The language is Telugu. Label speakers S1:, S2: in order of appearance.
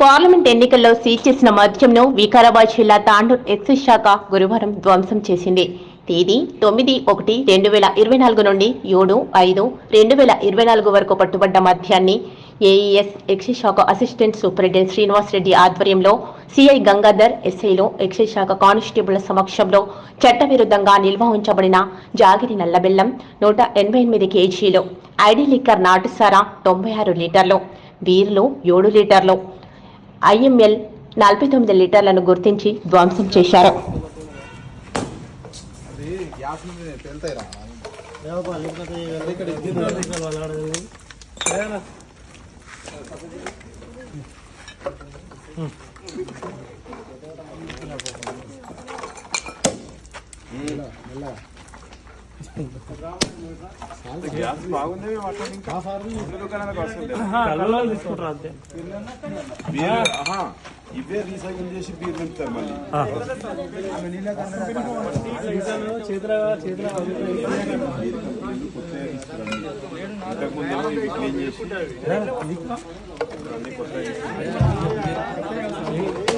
S1: పార్లమెంట్ ఎన్నికల్లో సీజ్ చేసిన మద్యంను వికారాబాద్ జిల్లా తాండూర్ ఎక్సైజ్ శాఖ గురువారం ధ్వంసం చేసింది. తేదీ తొమ్మిది ఒకటి రెండు వేల ఇరవై నాలుగు నుండి ఏడు ఐదు రెండు వేల ఇరవై నాలుగు వరకు పట్టుబడ్డ మద్యాన్ని ఏఈఎస్ ఎక్సైజ్ శాఖ అసిస్టెంట్ సూపరింటెండెంట్ శ్రీనివాస్ రెడ్డి ఆధ్వర్యంలో సిఐ గంగాధర్ ఎస్ఐలో ఎక్సైజ్ శాఖ కానిస్టేబుల్ సమక్షంలో చట్టవిరుద్ధంగా నిల్వ ఉంచబడిన జాగిరి నల్లబెల్లం నూట ఎనభై ఎనిమిది కేజీలు ఐడి లిక్కర్ నాటుసారా తొంభై ఆరు లీటర్లు బీర్లు ఏడు లీటర్లు ఐఎంఎల్ నలభై తొమ్మిది లీటర్లను గుర్తించి ధ్వంసం చేశారు
S2: ఇవే రీసైకిల్ చేసి బీర్ నింపుతారు మళ్ళీ క్లీన్ చేసి